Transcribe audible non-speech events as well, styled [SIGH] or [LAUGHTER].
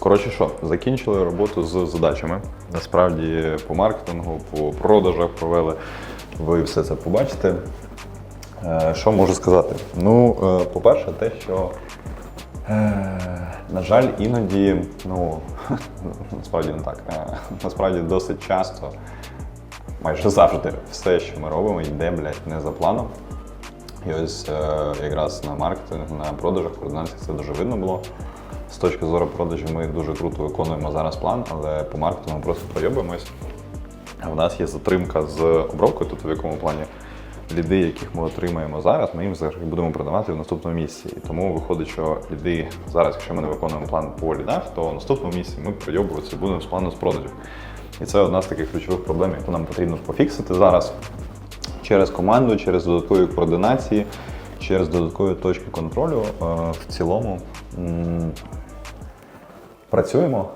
Коротше, що, закінчили роботу з задачами. Насправді по маркетингу, по продажах провели. Ви все це побачите. Е, Що можу сказати? Ну, е, по-перше, те, що, е, на жаль, іноді, ну, [LAUGHS] насправді не так. Насправді досить часто, майже завжди, все, що ми робимо, йде, блядь, не за планом. І ось якраз на маркетингу, на продажах, координації це дуже видно було. Точки зору продажів ми дуже круто виконуємо зараз план, але по маркетингу просто пройобуємось. А в нас є затримка з обробкою, тобто в якому плані ліди, яких ми отримаємо зараз, ми їм зараз будемо продавати в наступному місці. І тому виходить, що ліди зараз, якщо ми не виконуємо план по лідах, то в наступному місці ми пройобуватися будемо з плану з продажів. І це одна з таких ключових проблем, яку нам потрібно пофіксити зараз через команду, через додаткові координації, через додаткові точки контролю. Е, В цілому працюємо.